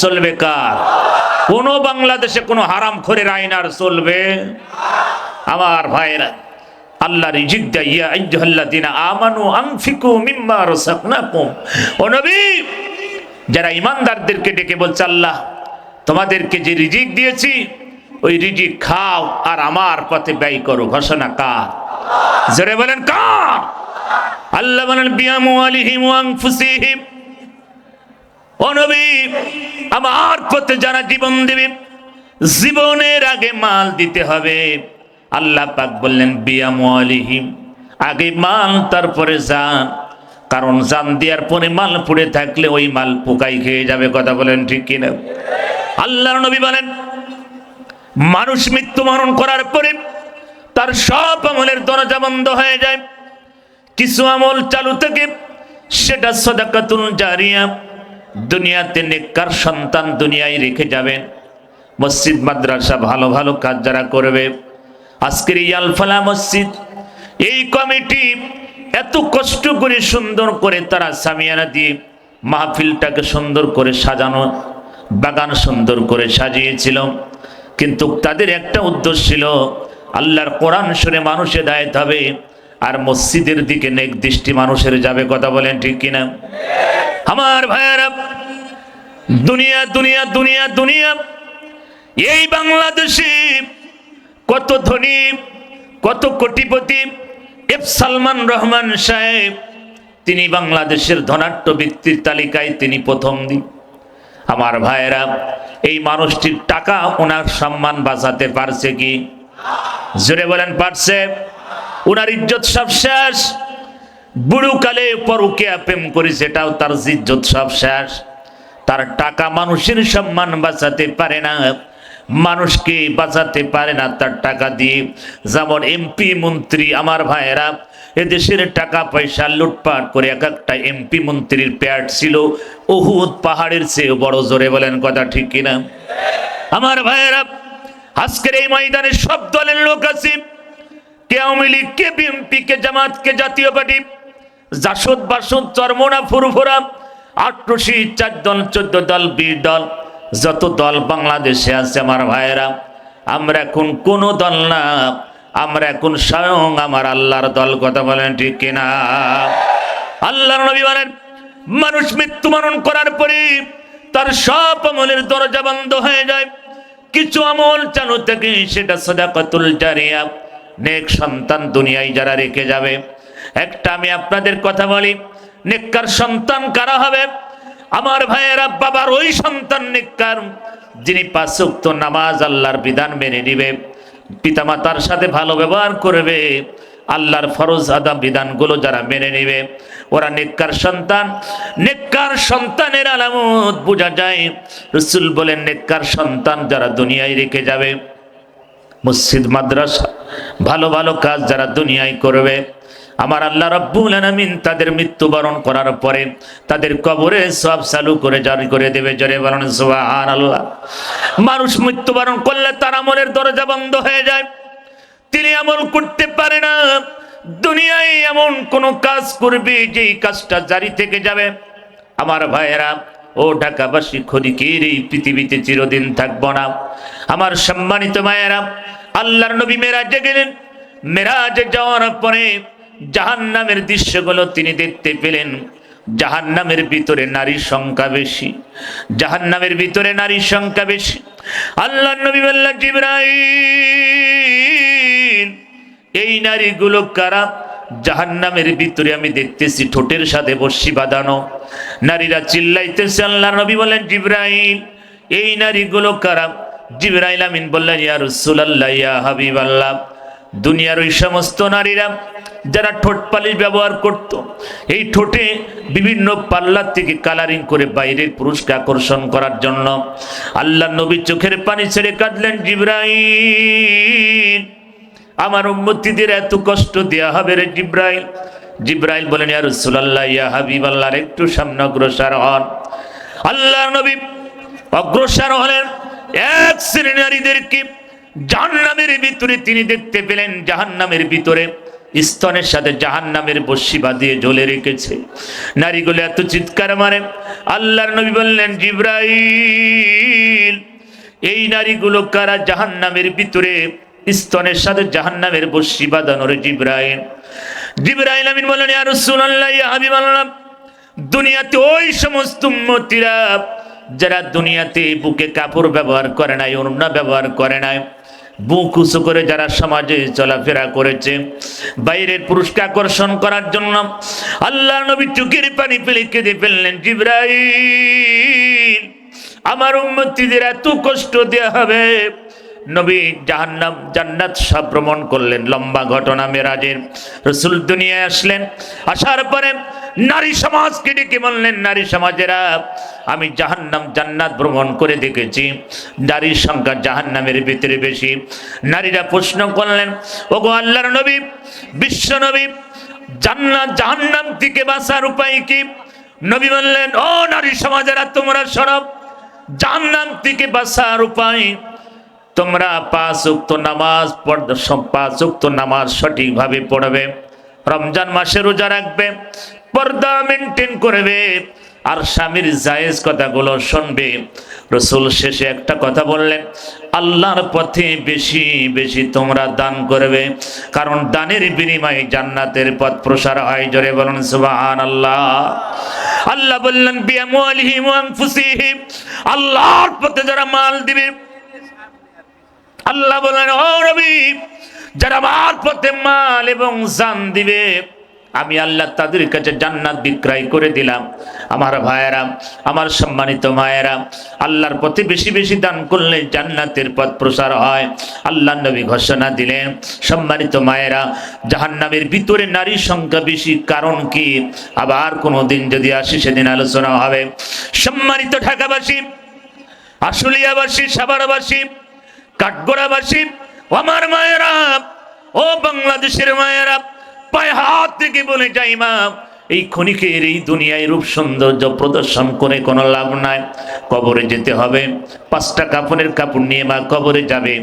চলবে কার? কোন বাংলাদেশে কোনো হারাম খোরের আইন আর চলবে? আমার ভাইরা আল্লাহ রিজিক দেয়, ইয়া আইয়ুহাল্লাযিনা আমানু আনফিকু মিম্মা রাযাকনাকুম ও নবী, যারা ইমানদারদেরকে ডেকে বলছে, আল্লাহ, তোমাদেরকে যে রিজিক দিয়েছি, ওই রিজিক খাও আর আমার পথে ব্যয় করো। ঘোষণা কার? জোরে বলেন কার? আল্লাহ বলেন, বিয়ামু আলিহিম ওয়া আনফুসিহিম। ও নবী, আমার পথে যারা জীবন দেবে, জীবনের আগে মাল দিতে হবে। আল্লাহ পাক বললেন, বিয়ামু আলিহিম। আগে মাল, তারপরে যান কারণ জান দেওয়ার পরে মাল পুড়ে থাকলে ওই মাল পোকাই খেয়ে যাবে, কথা বলেন ঠিক কিনা? আল্লাহর নবী বলেন, মানুষ মৃত্যুবরণ করার পরে তার সব আমলের দরজা বন্ধ হয়ে যায়। কিছু আমল চালু থেকে, সেটা সদাকাতুল জারিয়া। দুনিয়াতে নেককার সন্তান দুনিয়ায় রেখে যাবেন। মসজিদ, মাদ্রাসা ভালো ভালো কাজ যারা করবে। আজকের এই আলফালা মসজিদ, এই কমিটি এত কষ্ট করে সুন্দর করে তারা সামিয়ানা দিয়ে মাহফিলটাকে সুন্দর করে সাজানো, বাগান সুন্দর করে সাজিয়েছিল। কিন্তু তাদের একটা উদ্দেশ্য ছিল, আল্লাহর কোরআন শুনে মানুষে দায়িত্ব হবে আর মসজিদের দিকে নেক দৃষ্টি মানুষের যাবে, কথা বলেন ঠিক কিনা? আমার ভাইয়েরা, দুনিয়া দুনিয়া দুনিয়া দুনিয়া। এই বাংলাদেশে কত ধনী, কত কোটিপতি, এফ সালমান রহমান সাহেব, তিনি বাংলাদেশের ধনাঢ্য ব্যক্তির তালিকায় তিনি প্রথম দিন আমার ভাইয়েরা, এই মানুষটির টাকা ওনার সম্মান বাঁচাতে পারছে কি? জোরে বলেন, পারছে? ওনার ইজ্জত সব শেষ। বুড়োকালে পরুকিয়া প্রেম করি, সেটাও তার জিজ্জত সব শেষ। তার টাকা মানুষের সম্মান বাঁচাতে পারে না, মানুষকে বাঁচাতে পারে না তার টাকা দিয়ে। যেমন এমপি মন্ত্রী আমার ভাইয়েরা, এদেশের টাকা পয়সা লুটপাট করে এক একটা এমপি মন্ত্রীর প্যাট ছিল, ওহুদ পাহাড়ের চেয়ে বড় জোরে বলেন কথা ঠিক কিনা? আমার ভাইয়েরা, আজকের এই ময়দানে সব দলের লোক আছে, কে আওয়ামী লীগ, কে বিএনপি, কে জামাত, কে জাতীয় পার্টি। জাসদ বাসদ চরমোনা ফুরফুরা আট্রসি চার দল, চোদ্দ দল, বিশ দল, যত দল বাংলাদেশে আছে আমার ভাইয়েরা, আমরা এখন কোনো দল না, আমরা এখন স্বয়ং আমার আল্লাহর দল, কথা বলেন ঠিক কিনা? আল্লাহর নবী বলেন, মানুষ মৃত্যুবরণ করার পরে তার সব আমলের দরজা বন্ধ হয়ে যায়। কিছু আমল চালু থাকে সেটা সদাকতুল জারিয়া, নেক সন্তান দুনিয়ায় যারা রেখে যাবে একটা আমি আপনাদের কথা বলি নেককার সন্তান কারা হবে? আমার ভাইয়েরা বাবার ওই সন্তান নেককার যিনি পাঁচুক্ত নামাজ আল্লাহর বিধান মেনে নিবে, পিতামাতার সাথে ভালো ব্যবহার করবে, আল্লাহর ফরজ আদা বিধানগুলো যারা মেনে নিবে, ওরা নেককার সন্তান। নেককার সন্তানের আলামত বোঝা যায়, রসুল বলেন নেককার সন্তান যারা দুনিয়ায় রেখে যাবে, মসজিদ, মাদ্রাসা, ভালো ভালো কাজ যারা দুনিয়ায় করবে আমার আল্লাহ রব্বুল আলামিন তাদের মৃত্যুবরণ করার পরে তাদের কবরে সব চালু করে জারি করে দেবে, জরে বলেন সুবহানাল্লাহ। মানুষ মৃত্যুবরণ করলে তার আমলের দরজা বন্ধ হয়ে যায়। তিনি আমল করতে পারে না। দুনিয়ায় এমন কোন কাজ করবে যেই কাজটা জারি থেকে যাবে। আমার ভাইয়েরা, ও ঢাকাবাসী, খদিকের এই পৃথিবীতে চিরদিন থাকব না। আমার সম্মানিত মায়েরা আল্লাহর নবী মেরাজে গেলেন। মেরাজে যাওয়ার পরে জাহান্নামের দৃশ্যগুলো তিনি দেখতে পেলেন। জাহান্নামের ভিতরে নারীর সংখ্যা বেশি। জাহান্নামের ভিতরে নারীর সংখ্যা বেশি। আল্লাহ নবী বললেন, জিবরাইল, এই নারীগুলো কারা? জাহান্নামের ভিতরে আমি দেখতেছি ঠোঁটের সাথে বসি বাঁধানো। নারীরা চিল্লাইতেছে আল্লাহ নবী বলেন জিব্রাইল, এই নারীগুলো কারা? জিব্রাইল আমিন বললেন, ইয়া রাসূলুল্লাহ, ইয়া হাবিবাল্লাহ। দুনিয়ার ওই সমস্ত নারীরা যারা ঠোঁট পালিশ ব্যবহার করত, এই ঠোঁটে বিভিন্ন পাল্লার থেকে কালারিং করে বাইরের পুরুষকে আকর্ষণ করার জন্য আল্লাহ নবী চোখের পানি ছেড়ে কাঁদলেন, জিব্রাইল, আমার উম্মতিদের এত কষ্ট দেয়া হবে রে জিব্রাইল। জিব্রাইল বলেন, ইয়া ইয়া হাবিবাল্লাহর একটু সামনে অগ্রসর হন। আল্লাহ নবী অগ্রসর হলেন, এক শ্রেণি নারীদেরকে জাহান্নামের ভিতরে তিনি দেখতে পেলেন, জাহান্নামের ভিতরে স্তনের সাথে জাহান নামের বস্যি বাঁধিয়ে ঝোলে রেখেছে। নারীগুলো এত চিৎকার মারে। আল্লাহর নবী বললেন, জিব্রাইল, এই নারীগুলো কারা জাহান নামের ভিতরে স্তনের সাথে জাহান নামের বস্যি বাঁধানোর জিব্রাইল? জিব্রাইল আমিন বললেন, ইয়া রাসূলুল্লাহ, ইয়া হাবিবাল্লাহ দুনিয়াতে ওই সমস্ত মতিরা যারা দুনিয়াতে বুকে কাপড় ব্যবহার করে নাই অন্য ব্যবহার করে নাই বুক উঁচু করে যারা সমাজে চলাফেরা করেছে, বাইরের পুরুষকে আকর্ষণ করার জন্য আল্লাহ নবী চুকির পানি ফেলে কেঁদে ফেললেন, জিব্রাইল, আমার উন্মতিদের এত কষ্ট দেওয়া হবে। নবী জাহান্নাম, জান্নাত সব ভ্রমণ করলেন, লম্বা ঘটনা মেরাজের রসুল দুনিয়ায় আসলেন, আসার পরে নারী সমাজকে ডেকে বললেন, নারী সমাজেরা, আমি জাহান্নাম জান্নাত ভ্রমণ করে দেখেছি। নারীর সংখ্যা জাহান্নামের ভিতরে বেশি। নারীরা প্রশ্ন করলেন, ওগো আল্লাহর নবী, বিশ্ব নবী, জান্নাত জাহান্নাম থেকে বাঁচার উপায় কি? নবী বললেন, ও নারী সমাজেরা, তোমরা সরব জাহান্নাম থেকে বাঁচার উপায়, তোমরা পাঁচ উক্ত নামাজ পাঁচ উক্ত নামাজ সঠিকভাবে পড়বে। রমজান মাসে রোজা রাখবে। পর্দা মেনটেন করবে। আর স্বামীর জায়েজ কথাগুলো শুনবে। রসুল শেষে একটা কথা বললেন, আল্লাহর পথে বেশি বেশি তোমরা দান করবে। কারণ দানের বিনিময়ে জান্নাতের পথ প্রসার হয়। জোরে বলুন সুবাহান আল্লাহ আল্লাহ বললেন আল্লাহর পথে যারা মাল দিবে, আল্লাহ বললেন, ও রবি যারা আমার পথে মাল এবং জান দিবে আমি আল্লাহ তাদের কাছে জান্নাত বিক্রয় করে দিলাম। আমার ভাইয়েরা, আমার সম্মানিত মায়েরা, আল্লাহর পথে বেশি বেশি দান করলে জান্নাতের পথ প্রসার হয়। আল্লাহ নবী ঘোষণা দিলেন, সম্মানিত মায়েরা, জাহান্নামের ভিতরে নারীর সংখ্যা বেশি, কারণ কি? আবার কোনো দিন যদি আসি, সেদিন আলোচনা হবে। সম্মানিত ঢাকাবাসী, আশুলিয়াবাসী, সাভারবাসী, কাঠগোড়াবাসী আমার মায়েরা, ও বাংলাদেশের মায়েরা পায়ে হাত থেকে বলে যাই মা এই ক্ষণিকের এই দুনিয়ায় রূপ সৌন্দর্য প্রদর্শন করে কোনো লাভ নাই। কবরে যেতে হবে, পাঁচটা কাপড়ের কাপড় নিয়ে মা কবরে যাবে।